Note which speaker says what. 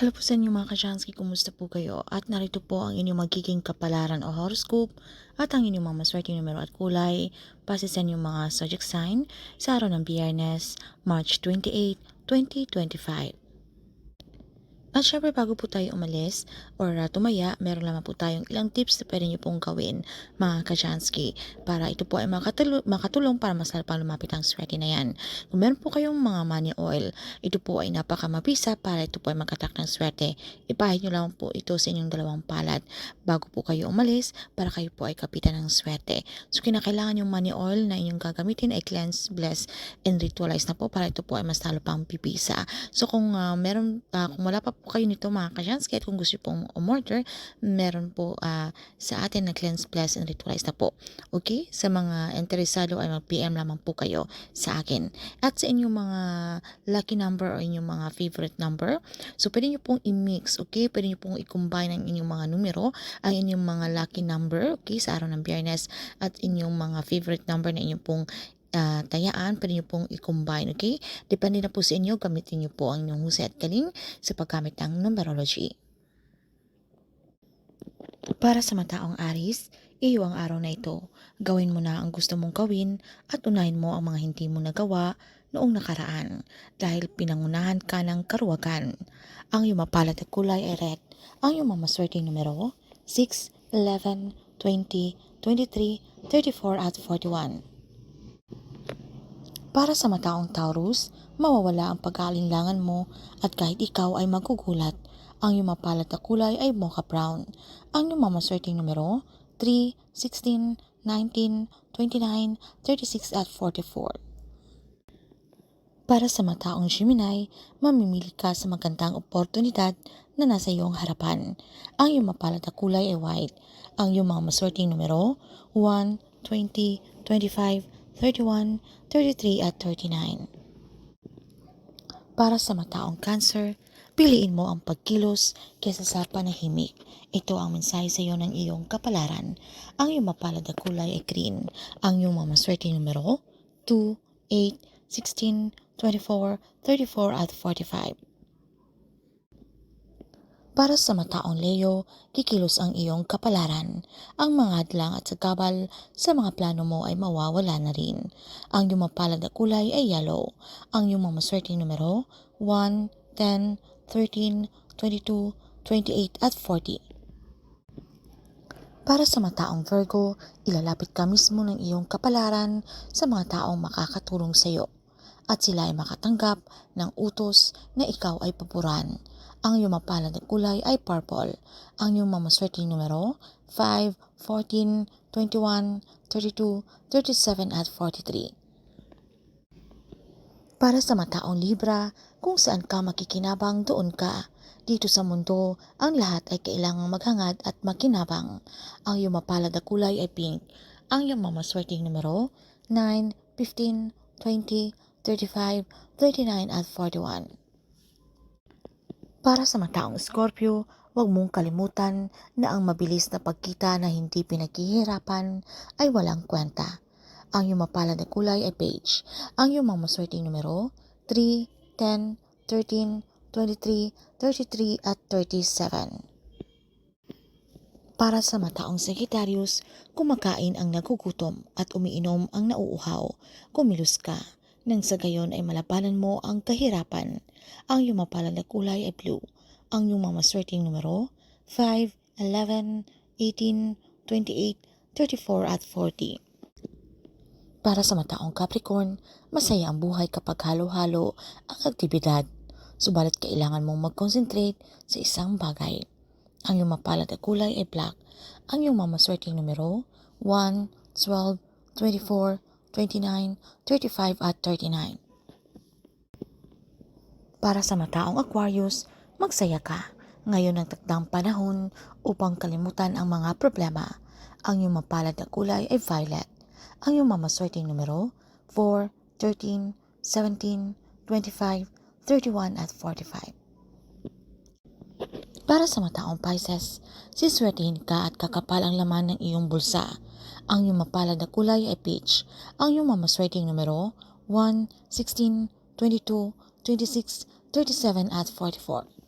Speaker 1: Hello po sa inyo mga kasyansky, kumusta po kayo? At narito po ang inyong magiging kapalaran o horoscope at ang inyong mga maswerte numero at kulay base sa inyong mga zodiac sign sa araw ng Biyernes, March 28, 2025. At syempre bago po tayo umalis or uh, tumaya, meron lamang po tayong ilang tips na pwede nyo pong gawin mga kasyansky para ito po ay makatulong, makatulong para mas lalo pang lumapit ang swerte na yan. Kung meron po kayong mga money oil, ito po ay napakamabisa para ito po ay magkatak ng swerte. Ipahid nyo lang po ito sa inyong dalawang palad bago po kayo umalis para kayo po ay kapitan ng swerte. So kinakailangan yung money oil na inyong gagamitin ay cleanse, bless, and ritualize na po para ito po ay mas lalo pang pipisa. So kung uh, meron, uh, kung wala pa po kayo nito mga kasyansky at kung gusto pong umorder, meron po uh, sa atin na cleanse, bless, and ritualize na po. Okay? Sa mga interesado ay mag-PM lamang po kayo sa akin. At sa inyong mga lucky number o inyong mga favorite number, so pwede nyo pong i-mix, okay? Pwede nyo pong i-combine ang inyong mga numero, ang inyong mga lucky number, okay? Sa araw ng biyernes at inyong mga favorite number na inyong pong uh, tayaan, pwede nyo pong i-combine, okay? Depende na po sa inyo, gamitin nyo po ang inyong husay at galing sa paggamit ng numerology. Para sa mataong Aris, iyo ang araw na ito. Gawin mo na ang gusto mong gawin at unahin mo ang mga hindi mo nagawa noong nakaraan dahil pinangunahan ka ng karuwagan. Ang iyong mapalad at kulay ay red. Ang iyong mamaswerte numero 6, 11, 20, 23, 34 at 41. Para sa mataong Taurus, mawawala ang pag-aalinlangan mo at kahit ikaw ay magugulat, ang iyong mapalad na kulay ay mocha brown. Ang iyong mamaswerteng numero 3, 16, 19, 29, 36 at 44. Para sa mataong Gemini, mamimili ka sa magandang oportunidad na nasa iyong harapan. Ang iyong mapalad na kulay ay white. Ang iyong mga maswerteng numero 1, 20, 25, 31, 33 at 39. Para sa mataong cancer, piliin mo ang pagkilos kaysa sa panahimik. Ito ang mensahe sa iyo ng iyong kapalaran. Ang iyong mapalad na kulay ay green. Ang iyong mamaswerte numero 2, 8, 16, 24, 34 at 45. Para sa mataong Leo, kikilos ang iyong kapalaran. Ang mga hadlang at sagabal sa mga plano mo ay mawawala na rin. Ang iyong mapalad na kulay ay yellow. Ang iyong mamaswerteng numero 1, 10, 13, 22, 28 at 40. Para sa mataong Virgo, ilalapit ka mismo ng iyong kapalaran sa mga taong makakatulong sa iyo at sila ay makatanggap ng utos na ikaw ay papuran. Ang iyong mapalad na kulay ay purple. Ang iyong mamaswerteng numero 5, 14, 21, 32, 37 at 43. Para sa mataong Libra, kung saan ka makikinabang doon ka. Dito sa mundo, ang lahat ay kailangang maghangad at makinabang. Ang iyong mapalad na kulay ay pink. Ang iyong mamaswerteng numero 9, 15, 20, 35, 39 at 41. Para sa mataong Scorpio, huwag mong kalimutan na ang mabilis na pagkita na hindi pinaghihirapan ay walang kwenta. Ang iyong mapalad na kulay ay beige. Ang iyong mamaswerteng numero 3, 10, 13, 23, 33 at 37. Para sa mataong Sagittarius, kumakain ang nagugutom at umiinom ang nauuhaw. Kumilos ka nang sa gayon ay malabanan mo ang kahirapan. Ang iyong mapalad na kulay ay blue. Ang iyong mamaswerteng numero 5, 11, 18, 28, 34 at 40. Para sa mataong Capricorn, masaya ang buhay kapag halo-halo ang aktibidad. Subalit kailangan mong mag-concentrate sa isang bagay. Ang iyong mapalad na kulay ay black. Ang iyong mamaswerteng numero 1, 12, 24, 29, 35 at 39. Para sa mataong Aquarius, magsaya ka. Ngayon ang takdang panahon upang kalimutan ang mga problema. Ang iyong mapalad na kulay ay violet. Ang iyong mamaswerteng numero 4, 13, 17, 25, 31 at 45. Para sa mataong Pisces, siswertihin ka at kakapal ang laman ng iyong bulsa. Ang iyong mapalad na kulay ay peach. Ang iyong mamaswerteng numero 1, 16, 22, 26, 37 at 44.